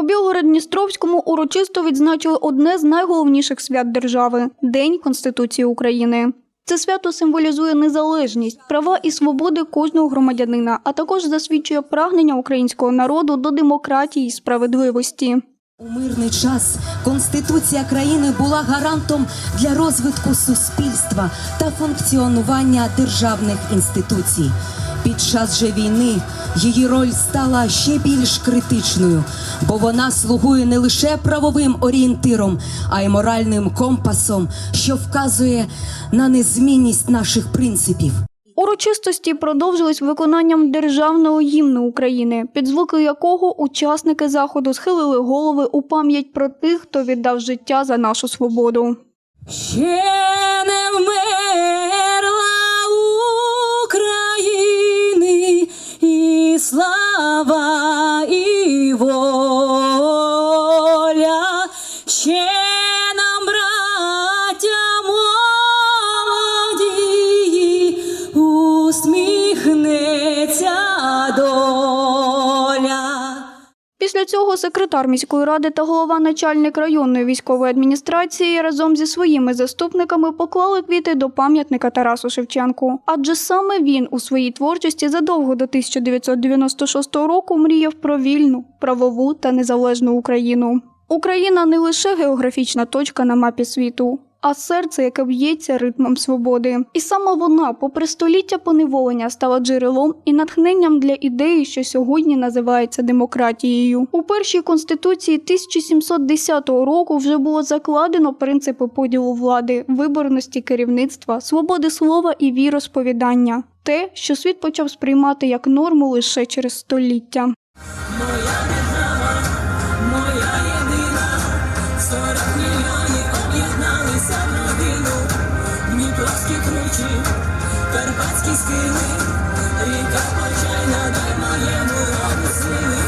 У Білгород-Дністровському урочисто відзначили одне з найголовніших свят держави День Конституції України. Це свято символізує незалежність, права і свободи кожного громадянина, а також засвідчує прагнення українського народу до демократії і справедливості. У мирний час Конституція країни була гарантом для розвитку суспільства та функціонування державних інституцій. Під час же війни її роль стала ще більш критичною, бо вона слугує не лише правовим орієнтиром, а й моральним компасом, що вказує на незмінність наших принципів. Урочистості продовжились виконанням державного гімну України, під звуки якого учасники заходу схилили голови у пам'ять про тих, хто віддав життя за нашу свободу. Ще Після цього секретар міської ради та голова начальник районної військової адміністрації разом зі своїми заступниками поклали квіти до пам'ятника Тарасу Шевченку. Адже саме він у своїй творчості задовго до 1996 року мріяв про вільну, правову та незалежну Україну. Україна не лише географічна точка на мапі світу. А серце, яке б'ється ритмом свободи, і саме вона, попри століття поневолення, стала джерелом і натхненням для ідеї, що сьогодні називається демократією. У першій конституції 1710 року вже було закладено принципи поділу влади, виборності керівництва, свободи слова і віросповідання. Те, що світ почав сприймати як норму лише через століття. Моя єдина, сорок мільйонів об'єдналися в родину. Дніпровські кручі, карпатські схили, ріка почайна, дай моєму роду сили.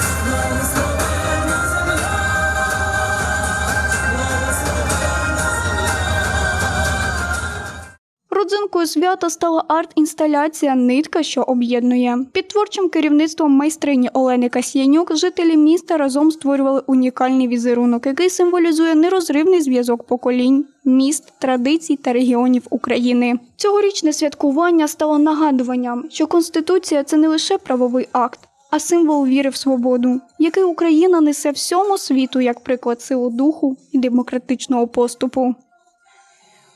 Родзинкою свята стала арт-інсталяція Нитка, що об'єднує. Під творчим керівництвом майстрині Олени Касьянюк жителі міста разом створювали унікальний візерунок, який символізує нерозривний зв'язок поколінь, міст, традицій та регіонів України. Цьогорічне святкування стало нагадуванням, що конституція це не лише правовий акт. А символ віри в свободу, який Україна несе всьому світу як приклад силу духу і демократичного поступу.